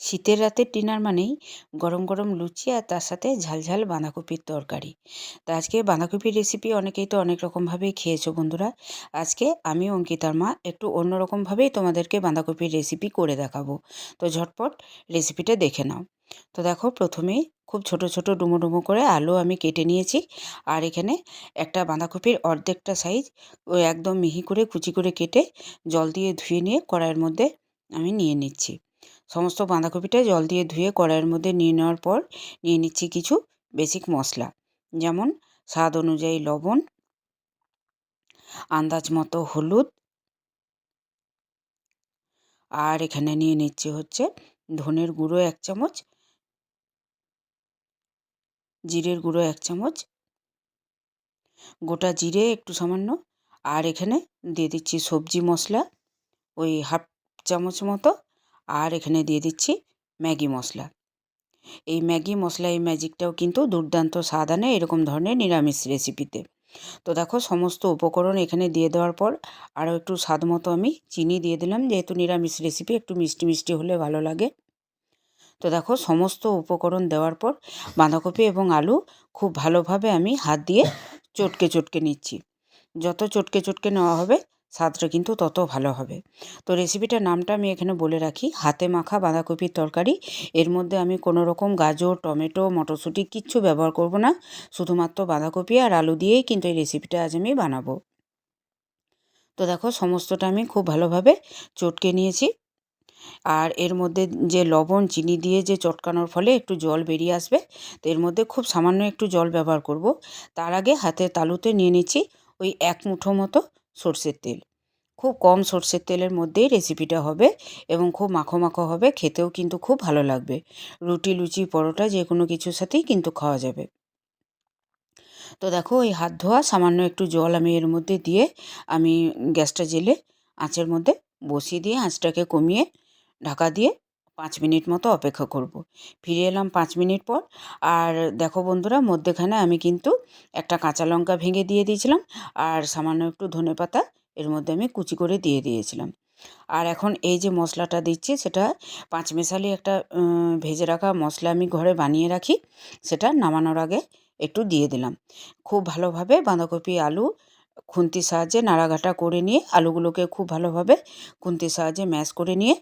শীতের রাতের ডিনার মানেই গরম গরম লুচি আর তার সাথে ঝালঝাল বাঁধাকপির তরকারি। তা আজকে বাঁধাকপির রেসিপি অনেকেই তো অনেক রকমভাবেই খেয়েছো বন্ধুরা। আজকে আমি অঙ্কিতার মা একটু অন্য রকমভাবেই তোমাদেরকে বাঁধাকপির রেসিপি করে দেখাবো। তো ঝটপট রেসিপিটা দেখে নাও। তো দেখো প্রথমেই খুব ছোট ছোট ডুমো ডুমো করে আলু আমি কেটে নিয়েছি। আর এখানে একটা বাঁধাকপির অর্ধেকটা সাইজ একদম মিহি করে কুচি করে কেটে জল দিয়ে ধুয়ে নিয়ে কড়াইয়ের মধ্যে আমি নিয়ে নিচ্ছি। সমস্ত বাঁধাকপিটা জল দিয়ে ধুয়ে কড়াইয়ের মধ্যে নিয়ে নেওয়ার পর নিয়ে নিচ্ছি কিছু বেসিক মশলা। যেমন স্বাদ অনুযায়ী লবণ, আন্দাজ মতো হলুদ আর এখানে নিয়ে নিচ্ছি হচ্ছে ধনের গুঁড়ো এক চামচ, জিরের গুঁড়ো এক চামচ, গোটা জিরে একটু সামান্য আর এখানে দিয়ে দিচ্ছি সবজি মশলা, ওই হাফ চামচ মতো আর এখানে দিয়ে দিচ্ছি ম্যাগি মশলা। এই ম্যাগি মশলা, এই ম্যাজিকটাও কিন্তু দুর্দান্ত স্বাদ আনে এরকম ধরনের নিরামিষ রেসিপিতে। তো দেখো, সমস্ত উপকরণ এখানে দিয়ে দেওয়ার পর আরও একটু স্বাদ মতো আমি চিনি দিয়ে দিলাম, যেহেতু নিরামিষ রেসিপি, একটু মিষ্টি মিষ্টি হলে ভালো লাগে। তো দেখো, সমস্ত উপকরণ দেওয়ার পর বাঁধাকপি এবং আলু খুব ভালোভাবে আমি হাত দিয়ে চটকে চটকে নিচ্ছি। যত চটকে চটকে নেওয়া হবে স্বাদটা কিন্তু তত ভালো হবে। তো রেসিপিটার নামটা আমি এখানে বলে রাখি, হাতে মাখা বাঁধাকপির তরকারি। এর মধ্যে আমি কোনো রকম গাজর, টমেটো, মটরশুঁটি কিচ্ছু ব্যবহার করব না। শুধুমাত্র বাঁধাকপি আর আলু দিয়েই কিন্তু এই রেসিপিটা আজ আমি বানাবো। তো দেখো, সমস্তটা আমি খুব ভালোভাবে চটকে নিয়েছি। আর এর মধ্যে যে লবণ, চিনি দিয়ে যে চটকানোর ফলে একটু জল বেরিয়ে আসবে, তো এর মধ্যে খুব সামান্য একটু জল ব্যবহার করব। তার আগে হাতের তালুতে নিয়ে নিচ্ছি ওই এক মুঠো মতো সর্ষের তেল। খুব কম সর্ষের তেলের মধ্যেই রেসিপিটা হবে এবং খুব মাখো মাখো হবে, খেতেও কিন্তু খুব ভালো লাগবে। রুটি, লুচি, পরোটা যে কোনো কিছুর সাথেই কিন্তু খাওয়া যাবে। তো দেখো ওই হাত ধোয়া, সামান্য একটু জল আমি এর মধ্যে দিয়ে আমি গ্যাসটা জেলে আঁচের মধ্যে বসিয়ে দিয়ে আঁচটাকে কমিয়ে ঢাকা দিয়ে পাঁচ মিনিট মতো অপেক্ষা করব। ফিরে এলাম পাঁচ মিনিট পর। আর দেখো বন্ধুরা, মধ্যেখানে আমি কিন্তু একটা কাঁচা লঙ্কা ভেঙে দিয়ে দিয়েছিলাম আর সামান্য একটু ধনে পাতা এর মধ্যে আমি কুচি করে দিয়ে দিয়েছিলাম। আর এখন এই যে মশলাটা দিচ্ছি, সেটা পাঁচ মেশালি একটা ভেজে রাখা মশলা আমি ঘরে বানিয়ে রাখি, সেটা নামানোর আগে একটু দিয়ে দিলাম। খুব ভালোভাবে বাঁধাকপি, আলু, খুন্তির সাহায্যে নাড়াঘাটা করে নিয়ে, আলুগুলোকে খুব ভালোভাবে খুন্তির সাহায্যে ম্যাশ করে নিয়ে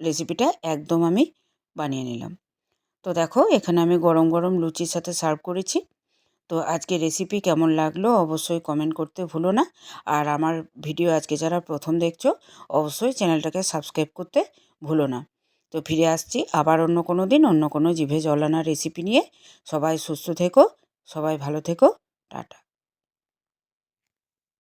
রেসিপিটা একদম আমি বানিয়ে নিলাম। তো দেখো, এখানে আমি গরম গরম লুচির সাথে সার্ভ করেছি। তো আজকে রেসিপি কেমন লাগল অবশ্যই কমেন্ট করতে ভুলো না। আর আমার ভিডিও আজকে যারা প্রথম দেখছ, অবশ্যই চ্যানেলটাকে সাবস্ক্রাইব করতে ভুলো না। তো ফিরে আসছি আবার অন্য কোনো দিন, অন্য কোনো জিভে জলানা রেসিপি নিয়ে। সবাই সুস্থ থেকো, সবাই ভালো থেকো, টাটা।